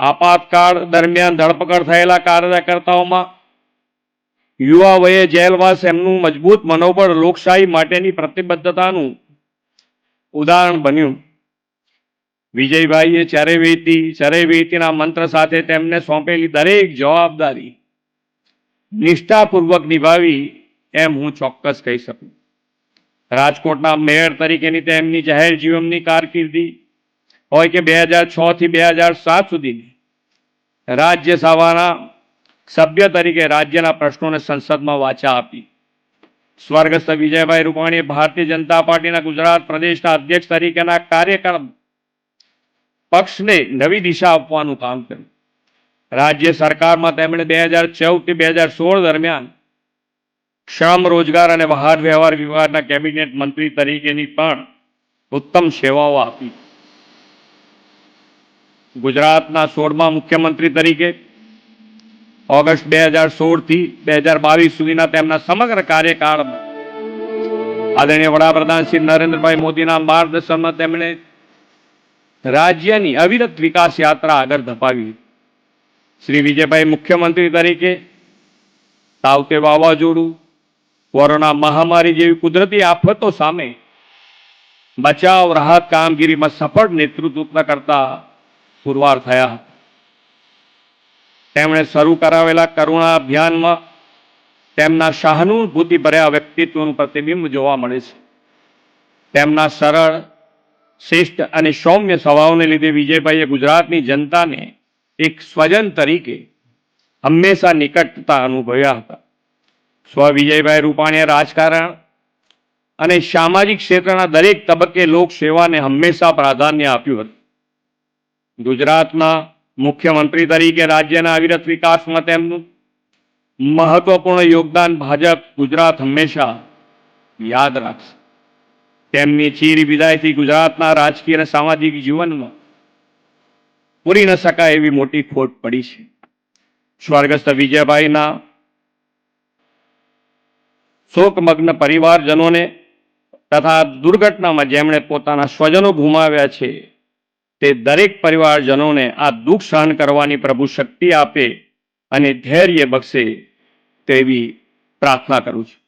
આપાતકાળ દરમિયાન ધરપકડ થયેલા કાર્યકર્તાઓમાં યુવા વયે જેલવાસ એમનું મજબૂત મનોબળ લોકશાહી માટેની પ્રતિબદ્ધતાનું ઉદાહરણ બન્યું. વિજયભાઈએ ચરેવેતી ચરેવેતીના મંત્ર સાથે તેમને સોંપેલી દરેક જવાબદારી નિષ્ઠાપૂર્વક નિભાવી એમ હું ચોક્કસ કહી શકું. રાજકોટના મેયર તરીકેની તેમની જાહેર જીવનની કારકિર્દી હોય કે બે હજાર છ થી બે હજાર સાત સુધીની રાજ્યસભાના સભ્ય તરીકે રાજ્યના પ્રશ્નોને સંસદમાં વાચા આપી. સ્વર્ગસ્થ વિજયભાઈ રૂપાણીએ ભારતીય જનતા પાર્ટીના ગુજરાત પ્રદેશના અધ્યક્ષ તરીકેના કાર્યક્રમ પક્ષને નવી દિશા આપવાનું કામ કર્યું. રાજ્ય સરકારમાં તેમણે બે હજારથી બે હજાર સોળ દરમિયાન શ્રમ, રોજગાર અને વાહન વ્યવહાર વિભાગના કેબિનેટ મંત્રી તરીકેની પણ ઉત્તમ સેવાઓ આપી. ગુજરાતના સોળમા મુખ્યમંત્રી તરીકે, ઓગસ્ટ બે હજાર સોળથી બે હજાર બાવીસ સુધીના તેમના સમગ્ર કાર્યકાળમાં આદરણીય વડાપ્રધાન શ્રી નરેન્દ્રભાઈ મોદીના માર્ગદર્શનમાં તેમણે રાજ્યની અવિરત વિકાસ યાત્રા આગળ ધપાવી શ્રી વિજયભાઈ મુખ્યમંત્રી તરીકે તાવતે વાવાઝોડું, કોરોના મહામારી જેવી કુદરતી આફતો સામે બચાવ રાહત કામગીરીમાં સફળ નેતૃત્વ કરતા પુરવાર થયા. તેમણે શરૂ કરાવેલા કરુણા અભિયાનમાં તેમના સહાનુભૂતિ ભર્યા વ્યક્તિત્વનું પ્રતિબિંબ જોવા મળે છે. તેમના સરળ શ્રેષ્ઠ અને સૌમ્ય સ્વભાવને લીધે વિજયભાઈએ ગુજરાતની જનતાને એક સ્વજન તરીકે હંમેશા નિકટતા અનુભવ્યા હતા. સ્વ વિજયભાઈ રૂપાણીએ રાજકારણ અને સામાજિક ક્ષેત્રના દરેક તબક્કે લોકસેવાને હંમેશા પ્રાધાન્ય આપ્યું હતું. ગુજરાતના મુખ્યમંત્રી તરીકે રાજ્યના અવિરત વિકાસમાં તેમનું મહત્વપૂર્ણ યોગદાન ભાજપ ગુજરાત હંમેશા યાદ રાખશે. તેમની ચીર વિદાયથી ગુજરાતના રાજકીય અને સામાજિક જીવનમાં પૂરી ન શકાય એવી મોટી ખોટ પડી છે. સ્વર્ગસ્થ વિજયભાઈના શોકમગ્ન પરિવારજનોને તથા દુર્ઘટનામાં જેમણે પોતાના સ્વજનો ગુમાવ્યા છે તે દરેક પરિવારજનોને આ દુઃખ સહન કરવાની પ્રભુ શક્તિ આપે અને ધૈર્ય બક્ષે તેવી પ્રાર્થના કરું છું.